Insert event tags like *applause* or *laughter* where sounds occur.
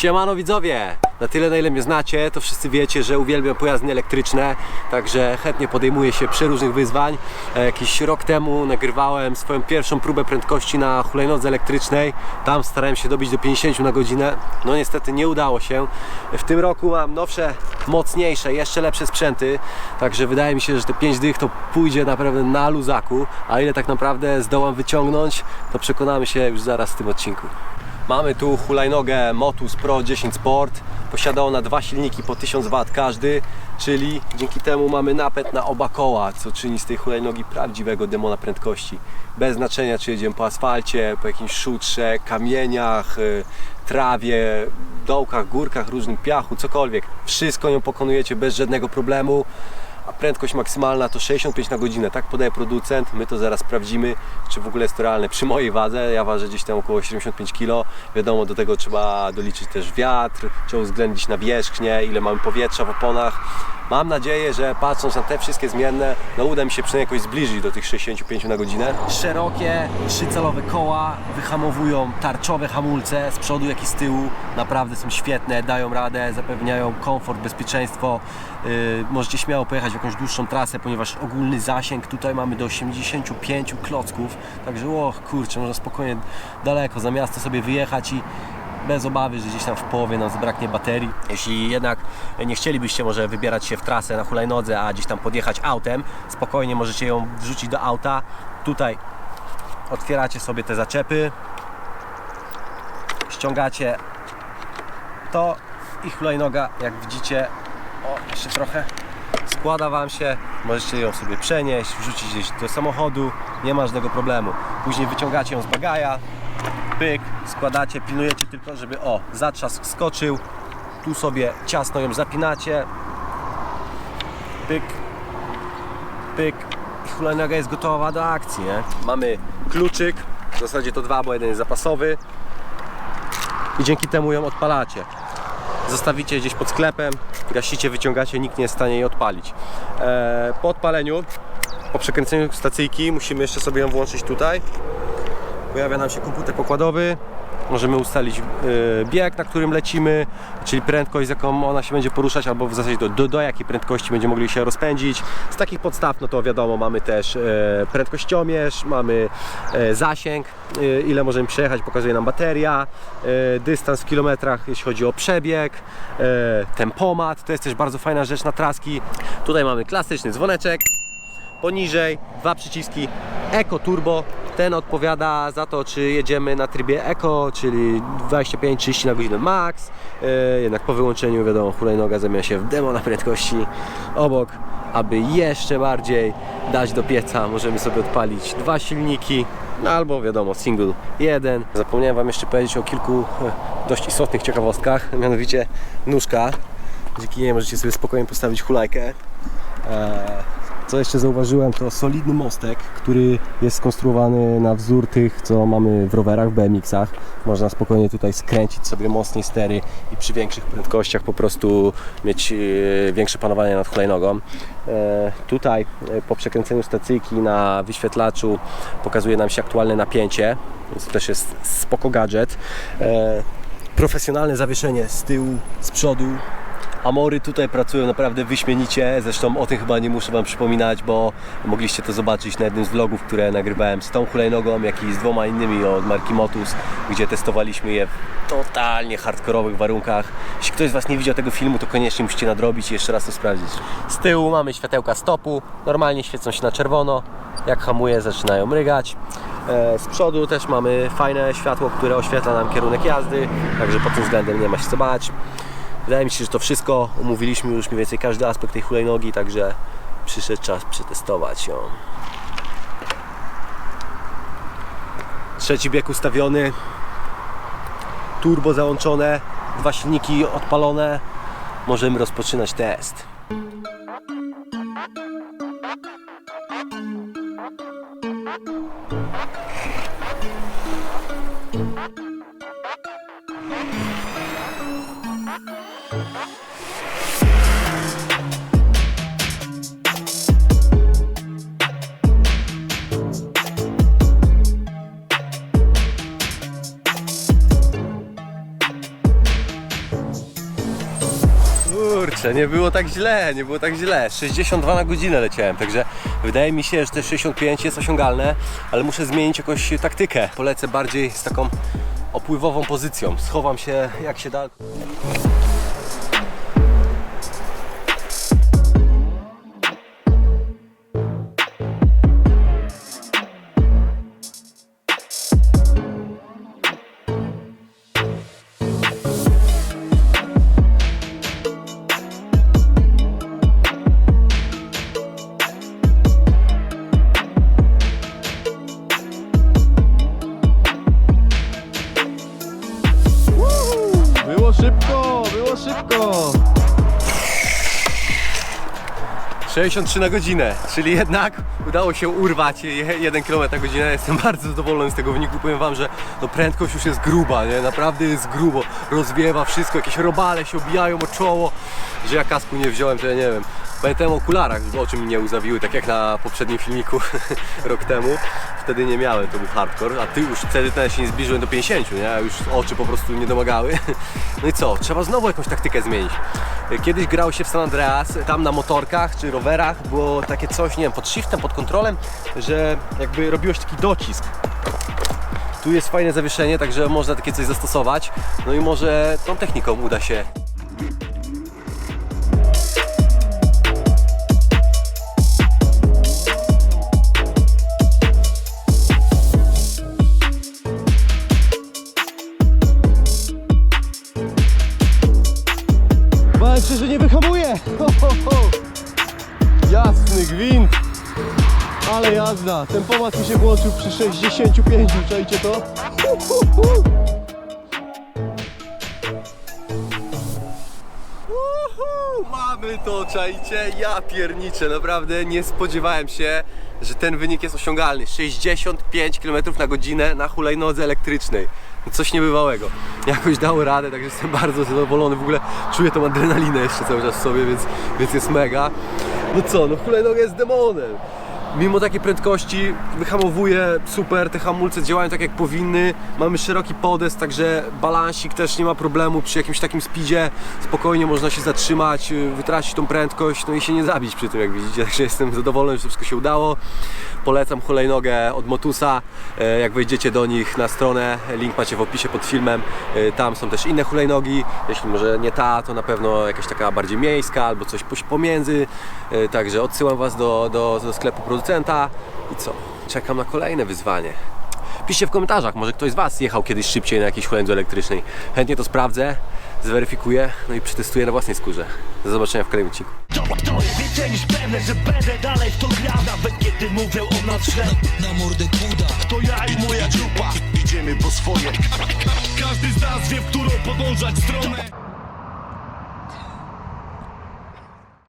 Siemano widzowie! Na tyle na ile mnie znacie, to wszyscy wiecie, że uwielbiam pojazdy elektryczne, także chętnie podejmuję się przeróżnych wyzwań. E, Jakiś rok temu nagrywałem swoją pierwszą próbę prędkości na hulajnodze elektrycznej. Tam starałem się dobić do 50 na godzinę. No niestety nie udało się. W tym roku mam nowsze, mocniejsze, jeszcze lepsze sprzęty, także wydaje mi się, że te 5 dych to pójdzie naprawdę na luzaku, a ile tak naprawdę zdołam wyciągnąć, to przekonamy się już zaraz w tym odcinku. Mamy tu hulajnogę Motus Pro 10 Sport. Posiada ona dwa silniki po 1000 W każdy, czyli dzięki temu mamy napęd na oba koła, co czyni z tej hulajnogi prawdziwego demona prędkości. Bez znaczenia, czy jedziemy po asfalcie, po jakimś szutrze, kamieniach, y, trawie, dołkach, górkach, różnym piachu, cokolwiek. Wszystko nią pokonujecie bez żadnego problemu a prędkość maksymalna to 65 na godzinę. Tak podaje producent. My to zaraz sprawdzimy, czy w ogóle jest to realne. Przy mojej wadze, ja ważę gdzieś tam około 75 kg. Wiadomo, do tego trzeba doliczyć też wiatr, trzeba uwzględnić nawierzchnię, ile mamy powietrza w oponach. Mam nadzieję, że patrząc na te wszystkie zmienne, no uda mi się przynajmniej jakoś zbliżyć do tych 65 na godzinę. Szerokie, trzycalowe koła wyhamowują tarczowe hamulce z przodu jak i z tyłu. Naprawdę są świetne, dają radę, zapewniają komfort, bezpieczeństwo. Yy, możecie śmiało pojechać w jakąś dłuższą trasę, ponieważ ogólny zasięg tutaj mamy do 85 klocków. Także o kurczę, można spokojnie daleko za miasto sobie wyjechać i bez obawy, że gdzieś tam w połowie nam zabraknie baterii. Jeśli jednak nie chcielibyście może wybierać się w trasę na hulajnodze, a gdzieś tam podjechać autem, spokojnie możecie ją wrzucić do auta. Tutaj otwieracie sobie te zaczepy, ściągacie to i hulajnoga, jak widzicie, o, jeszcze trochę składa Wam się, możecie ją sobie przenieść, wrzucić gdzieś do samochodu, nie ma żadnego problemu. Później wyciągacie ją z bagaja, pyk, składacie, pilnujecie tylko, żeby o, zatrzask skoczył, tu sobie ciasno ją zapinacie, pyk, pyk i hulajnoga jest gotowa do akcji, nie? Mamy kluczyk, w zasadzie to dwa, bo jeden jest zapasowy i dzięki temu ją odpalacie. Zostawicie gdzieś pod sklepem, gasicie, wyciągacie, nikt nie jest w stanie jej odpalić. Eee, po odpaleniu, po przekręceniu stacyjki musimy jeszcze sobie ją włączyć tutaj. Pojawia nam się komputer pokładowy. Możemy ustalić e, bieg, na którym lecimy, czyli prędkość, z jaką ona się będzie poruszać, albo w zasadzie do, do, do jakiej prędkości będziemy mogli się rozpędzić. Z takich podstaw, no to wiadomo, mamy też e, prędkościomierz, mamy e, zasięg, ile możemy przejechać, pokazuje nam bateria, dystans w kilometrach, jeśli chodzi o przebieg, tempomat, to jest też bardzo fajna rzecz na traski. Tutaj mamy klasyczny dzwoneczek, poniżej dwa przyciski Eco Turbo. Ten odpowiada za to, czy jedziemy na trybie Eco, czyli 25-30 na godzinę max. E, jednak po wyłączeniu, wiadomo, hulajnoga zamienia się w demo na prędkości obok. Aby jeszcze bardziej dać do pieca, możemy sobie odpalić dwa silniki, no albo wiadomo, single jeden. Zapomniałem Wam jeszcze powiedzieć o kilku e, dość istotnych ciekawostkach, *laughs* mianowicie nóżka. Dzięki niej możecie sobie spokojnie postawić hulajkę. E, co jeszcze zauważyłem, to solidny mostek, który jest skonstruowany na wzór tych, co mamy w rowerach, BMX-ach. Można spokojnie tutaj skręcić sobie mocniej stery i przy większych prędkościach po prostu mieć e, większe panowanie nad hulajnogą. E, tutaj e, po przekręceniu stacyjki na wyświetlaczu pokazuje nam się aktualne napięcie, więc też jest spoko gadżet. Profesjonalne zawieszenie z tyłu, z przodu, Amory tutaj pracują naprawdę wyśmienicie, zresztą o tym chyba nie muszę Wam przypominać, bo mogliście to zobaczyć na jednym z vlogów, które nagrywałem z tą hulajnogą, jak i z dwoma innymi od marki Motus, gdzie testowaliśmy je w totalnie hardkorowych warunkach. Jeśli ktoś z Was nie widział tego filmu, to koniecznie musicie nadrobić i jeszcze raz to sprawdzić. Z tyłu mamy światełka stopu, normalnie świecą się na czerwono, jak hamuje zaczynają mrygać. E, Z przodu też mamy fajne światło, które oświetla nam kierunek jazdy, także pod tym względem nie ma się co bać. Wydaje mi się, że to wszystko omówiliśmy już mniej więcej każdy aspekt tej hulajnogi, także przyszedł czas przetestować ją. Trzeci bieg ustawiony, turbo załączone, dwa silniki odpalone. Możemy rozpoczynać test. Thank you. Kurczę, nie było tak źle, nie było tak źle. 62 na godzinę leciałem, także wydaje mi się, że te 65 jest osiągalne, ale muszę zmienić jakąś taktykę. Polecę bardziej z taką opływową pozycją. Schowam się jak się da. 63 na godzinę, czyli jednak udało się urwać je- 1 km na godzinę. Jestem *laughs* bardzo zadowolony z tego wyniku. Powiem Wam, że no prędkość już jest gruba, nie? naprawdę jest grubo. Rozwiewa wszystko, jakieś robale się obijają o czoło. Że ja kasku nie wziąłem, to ja nie wiem. Pamiętam o okularach, żeby oczy mi nie uzawiły, tak jak na poprzednim filmiku *laughs* rok temu. Wtedy nie miałem, to był hardcore, a ty już wtedy ten się nie zbliżyłem do 50, nie? Już oczy po prostu nie domagały. *laughs* No i co? Trzeba znowu jakąś taktykę zmienić. Kiedyś grało się w San Andreas, tam na motorkach czy rowerach było takie coś, nie wiem, pod shiftem, pod kontrolem, że jakby robiłeś taki docisk. Tu jest fajne zawieszenie, także można takie coś zastosować. No i może tą techniką uda się Walczę, że nie wyhamuję. Ho, ho, ho. Jasny gwint. Ale jazda. Ten pomad mi się włączył przy 65. Czajcie to? Hu, hu, hu. Mamy to, czajcie, ja pierniczę, naprawdę nie spodziewałem się, że ten wynik jest osiągalny. 65 km na godzinę na hulajnodze elektrycznej. Coś niebywałego. Jakoś dało radę, także jestem *laughs* bardzo zadowolony. W ogóle czuję tą adrenalinę jeszcze cały czas w sobie, więc, więc jest mega. No co, no hulajnoga jest demonem. Mimo takiej prędkości wyhamowuje super, te hamulce działają tak jak powinny, mamy szeroki podest, także balansik też nie ma problemu. Przy jakimś takim speedzie, spokojnie można się zatrzymać, yy, wytracić tą prędkość, no i się nie zabić przy tym jak widzicie, także jestem zadowolony, że wszystko się udało. Polecam hulajnogę od Motusa, E, jak wejdziecie do nich na stronę, link macie w opisie pod filmem, E, tam są też inne hulajnogi, jeśli może nie ta, to na pewno jakaś taka bardziej miejska albo coś pomiędzy, E, także odsyłam Was do, do, do sklepu producenta i co, czekam na kolejne wyzwanie. Piszcie w komentarzach, może ktoś z Was jechał kiedyś szybciej na jakiejś hulajnodze elektrycznej. Chętnie to sprawdzę, zweryfikuję, no i przetestuję na własnej skórze. Do zobaczenia w kolejnym odcinku. To, to jest więcej niż pewne, że będę dalej w to grał Nawet kiedy mówią o nas źle na mordę kuda To ja i moja grupa Idziemy po swoje Każdy z nas wie, w którą podążać stronę